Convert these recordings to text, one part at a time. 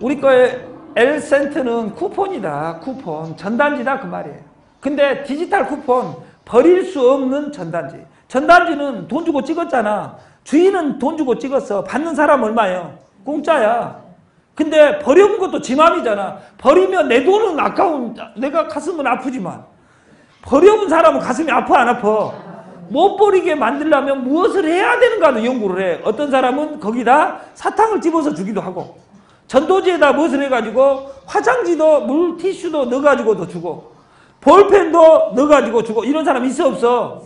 우리 거에 L센트는 쿠폰이다. 쿠폰. 전단지다. 그 말이에요. 근데 디지털 쿠폰 버릴 수 없는 전단지. 전단지는 돈 주고 찍었잖아. 주인은 돈 주고 찍었어. 받는 사람 얼마예요? 공짜야. 근데 버려온 것도 지 맘이잖아. 버리면 내 돈은 아까운, 내가 가슴은 아프지만. 버려온 사람은 가슴이 아파, 안 아파? 못 버리게 만들려면 무엇을 해야 되는가도 연구를 해. 어떤 사람은 거기다 사탕을 집어서 주기도 하고, 전도지에다 무엇을 해가지고, 화장지도 물 티슈도 넣어가지고도 주고, 볼펜도 넣어가지고 주고, 이런 사람 있어, 없어?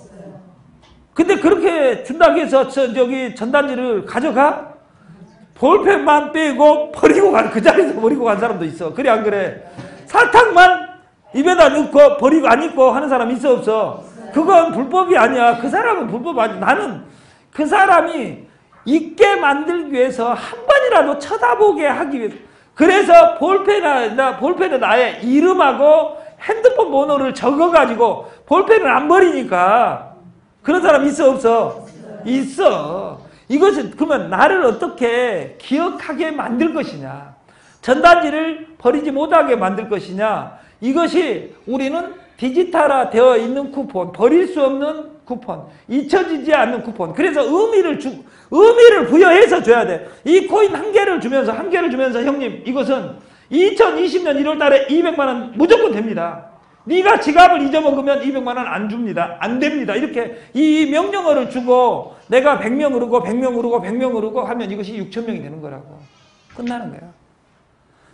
근데 그렇게 준다고 해서 저, 저기 전단지를 가져가? 볼펜만 빼고 버리고 간, 그 자리에서 버리고 간 사람도 있어. 그래, 안 그래? 사탕만 입에다 넣고 버리고 안 입고 하는 사람 있어, 없어? 그건 불법이 아니야. 그 사람은 불법 아니야. 나는 그 사람이 있게 만들기 위해서 한 번이라도 쳐다보게 하기 위해서. 그래서 볼펜에, 나, 볼펜에 나의 이름하고 핸드폰 번호를 적어가지고 볼펜을 안 버리니까 그런 사람 있어, 없어? 있어. 이것은 그러면 나를 어떻게 기억하게 만들 것이냐. 전단지를 버리지 못하게 만들 것이냐. 이것이 우리는 디지털화 되어 있는 쿠폰, 버릴 수 없는 쿠폰, 잊혀지지 않는 쿠폰. 그래서 의미를 주, 의미를 부여해서 줘야 돼. 이 코인 한 개를 주면서, 한 개를 주면서 형님, 이것은 2020년 1월 달에 200만 원 무조건 됩니다. 네가 지갑을 잊어먹으면 200만 원 안 줍니다. 안 됩니다. 이렇게 이 명령어를 주고 내가 100명 오르고 100명 오르고 100명 오르고 하면 이것이 6천 명이 되는 거라고. 끝나는 거야.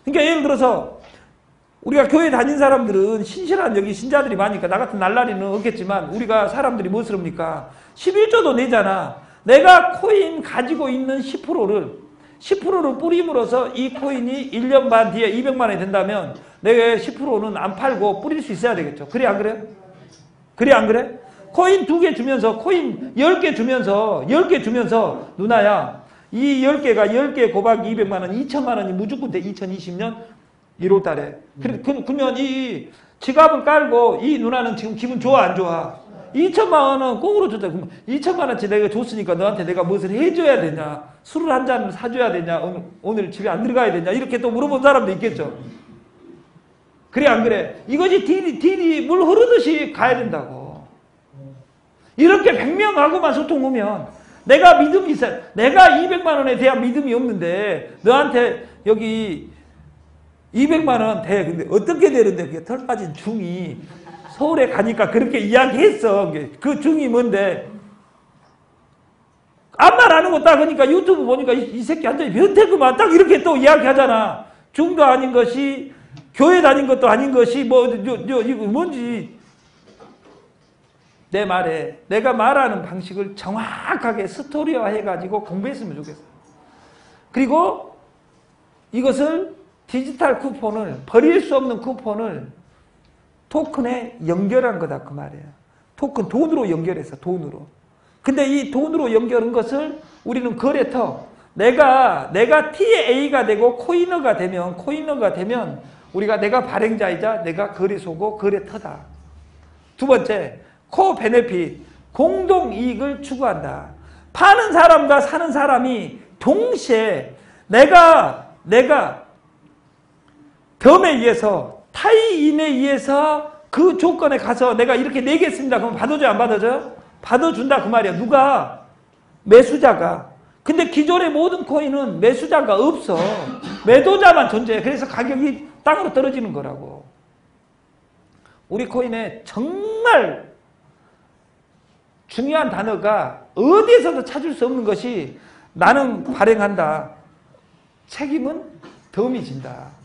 그러니까 예를 들어서 우리가 교회 다닌 사람들은 신실한 여기 신자들이 많으니까 나 같은 날라리는 없겠지만 우리가 사람들이 무엇을 합니까? 11조도 내잖아. 내가 코인 가지고 있는 10%를 10%를 뿌림으로써 이 코인이 1년 반 뒤에 200만 원이 된다면 내가 10%는 안 팔고 뿌릴 수 있어야 되겠죠. 그래 안 그래? 그래 안 그래? 코인 두 개 주면서 코인 10개 주면서 10개 주면서 누나야 이 10개가 10개 고박이 200만 원 2천만 원이 무조건 돼 2020년 1월 달에 그래, 그, 그러면 이 지갑을 깔고 이 누나는 지금 기분 좋아 안 좋아? 2천만 원은 꽁으로 줬다. 그럼 2천만 원치 내가 줬으니까 너한테 내가 무엇을 해줘야 되냐? 술을 한 잔을 사줘야 되냐? 오늘, 오늘 집에 안 들어가야 되냐? 이렇게 또 물어본 사람도 있겠죠. 그래 안 그래? 이것이 딜이, 딜이 물 흐르듯이 가야 된다고. 이렇게 100명하고만 소통하면 내가 믿음이 있어. 내가 200만 원에 대한 믿음이 없는데 너한테 여기 200만 원 돼. 근데 어떻게 되는데 그게 털 빠진 중이 서울에 가니까 그렇게 이야기했어. 그 중이 뭔데? 아무 말 안 하고 딱 그러니까 유튜브 보니까 이, 이 새끼 완전히 변태구만 딱 이렇게 또 이야기하잖아. 중도 아닌 것이 교회 다닌 것도 아닌 것이 뭐 저, 저, 이거 뭔지 내 말에 내가 말하는 방식을 정확하게 스토리화 해가지고 공부했으면 좋겠어. 그리고 이것을 디지털 쿠폰을 버릴 수 없는 쿠폰을 토큰에 연결한 거다 그 말이에요. 토큰 돈으로 연결해서 돈으로. 근데 이 돈으로 연결한 것을 우리는 거래터 내가 내가 TA가 되고 코이너가 되면 코이너가 되면 우리가 내가 발행자이자 내가 거래소고 거래터다. 두 번째 코 베네핏 공동 이익을 추구한다. 파는 사람과 사는 사람이 동시에 내가 내가 덤에 의해서 타이인에 의해서 그 조건에 가서 내가 이렇게 내겠습니다. 그러면 받아줘요? 안 받아줘요? 받아준다 그 말이야. 누가? 매수자가. 근데 기존의 모든 코인은 매수자가 없어. 매도자만 존재해. 그래서 가격이 땅으로 떨어지는 거라고. 우리 코인에 정말 중요한 단어가 어디에서도 찾을 수 없는 것이 나는 발행한다. 책임은 덤이 진다.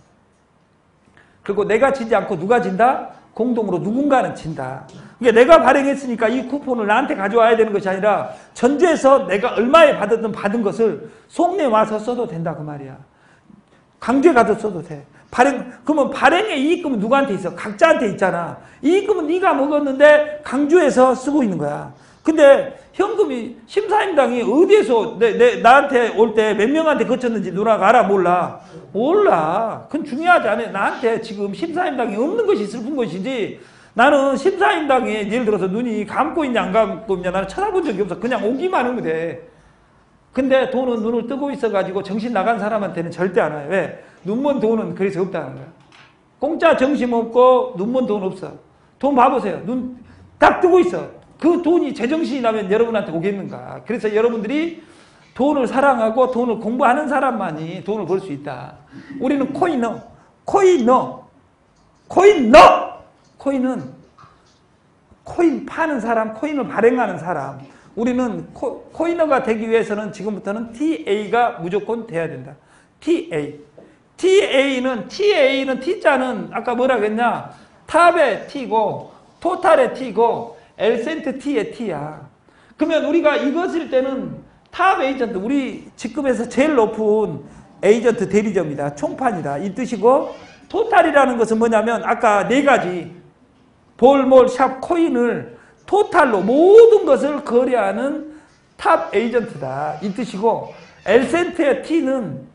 그리고 내가 지지 않고 누가 진다? 공동으로 누군가는 진다. 그러니까 내가 발행했으니까 이 쿠폰을 나한테 가져와야 되는 것이 아니라 전주에서 내가 얼마에 받았든 받은 것을 속내 와서 써도 된다 그 말이야. 강제 가도 써도 돼. 발행 그러면 발행의 이익금은 누구한테 있어? 각자한테 있잖아. 이익금은 네가 먹었는데 강주에서 쓰고 있는 거야. 근데 현금이 심사임당이 어디에서 내, 내 나한테 올 때 몇 명한테 거쳤는지 누나가 알아 몰라 몰라 그건 중요하지 않아 나한테 지금 심사임당이 없는 것이 슬픈 것이지 나는 심사임당에 예를 들어서 눈이 감고 있냐 안 감고 있냐 나는 쳐다본 적이 없어 그냥 오기만 하면 돼 근데 돈은 눈을 뜨고 있어 가지고 정신 나간 사람한테는 절대 안 와요. 왜? 눈먼 돈은 그래서 없다는 거야. 공짜 정신 없고 눈먼 돈 없어. 돈 봐보세요. 눈 딱 뜨고 있어. 그 돈이 제정신이 나면 여러분한테 오겠는가. 그래서 여러분들이 돈을 사랑하고 돈을 공부하는 사람만이 돈을 벌 수 있다. 우리는 코인 넣어. 코인 넣어. 코인 넣어! 코인은 코인 파는 사람, 코인을 발행하는 사람. 우리는 코, 코이너가 되기 위해서는 지금부터는 TA가 무조건 돼야 된다. TA. TA는, TA는 T자는 아까 뭐라 그랬냐? 탑의 T고, 토탈의 T고, 엘센트 T의 T야. 그러면 우리가 쓸 때는 탑 에이전트, 우리 직급에서 제일 높은 에이전트 대리점이다. 총판이다. 이 뜻이고, 토탈이라는 것은 뭐냐면 아까 네 가지 볼, 몰, 샵, 코인을 토탈로 모든 것을 거래하는 탑 에이전트다. 이 뜻이고 엘센트의 T는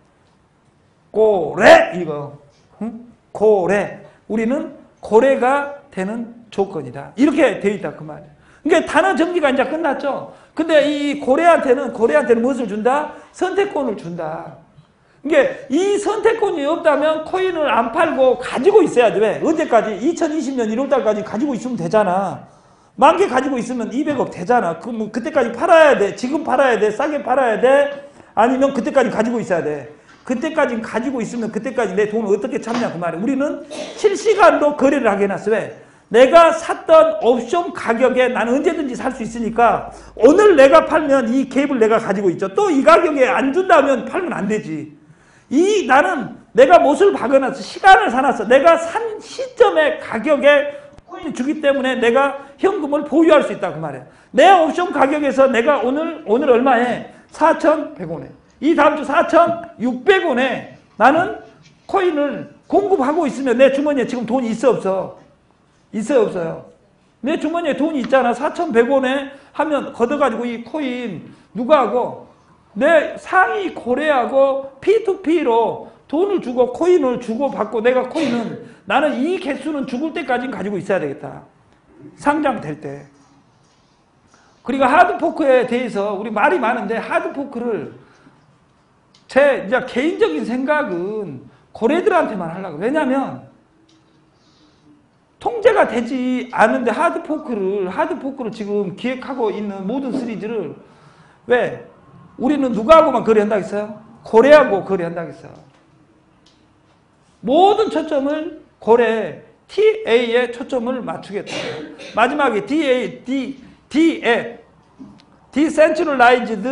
고래 이거 응? 고래 우리는 고래가 되는 조건이다. 이렇게 되어 있다 그 말이야. 그러니까 단어 정리가 이제 끝났죠. 근데 이 고래한테는 고래한테는 무엇을 준다? 선택권을 준다. 그러니까 이 선택권이 없다면 코인을 안 팔고 가지고 있어야 돼. 왜? 언제까지? 2020년 1월달까지 가지고 있으면 되잖아. 만 개 가지고 있으면 200억 되잖아. 그럼 그때까지 팔아야 돼. 지금 팔아야 돼. 싸게 팔아야 돼. 아니면 그때까지 가지고 있어야 돼. 그때까지 가지고 있으면 그때까지 내 돈을 어떻게 참냐 그 말이야. 우리는 실시간으로 거래를 하게 해놨어. 왜? 내가 샀던 옵션 가격에 나는 언제든지 살 수 있으니까 오늘 내가 팔면 이 갭을 내가 가지고 있죠. 또 이 가격에 안 준다면 팔면 안 되지. 이 나는 내가 못을 박아놨어. 시간을 사놨어. 내가 산 시점의 가격에 주기 때문에 내가 현금을 보유할 수 있다 그 말이야. 내 옵션 가격에서 내가 오늘 오늘 얼마에 4,100원에 이 다음 주 4,600원에 나는 코인을 공급하고 있으면 내 주머니에 지금 돈이 있어 없어? 있어요 없어요? 내 주머니에 돈이 있잖아. 4,100원에 하면 걷어가지고 이 코인 누가 하고 내 상위 고래하고 P2P로 돈을 주고 코인을 주고 받고 내가 코인은 나는 이 개수는 죽을 때까지는 가지고 있어야 되겠다. 상장될 때. 그리고 하드포크에 대해서 우리 말이 많은데 하드포크를 제 이제 개인적인 생각은 고래들한테만 하려고. 왜냐면 통제가 되지 않은데 하드포크를 하드포크를 지금 기획하고 있는 모든 시리즈를 왜 우리는 누구하고만 거래한다겠어요? 고래하고 거래한다겠어요. 모든 초점을 고래 TA에 초점을 맞추겠다. 마지막에 DA, D, D에 Decentralized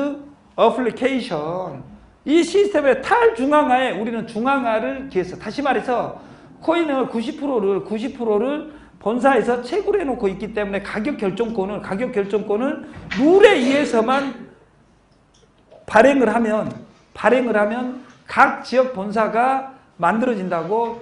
Application 이 시스템의 탈중앙화에 우리는 중앙화를 기했어. 다시 말해서 코인을 90%를 90%를 본사에서 채굴해 놓고 있기 때문에 가격 결정권을 가격 결정권을 룰에 의해서만 발행을 하면 발행을 하면 각 지역 본사가 만들어진다고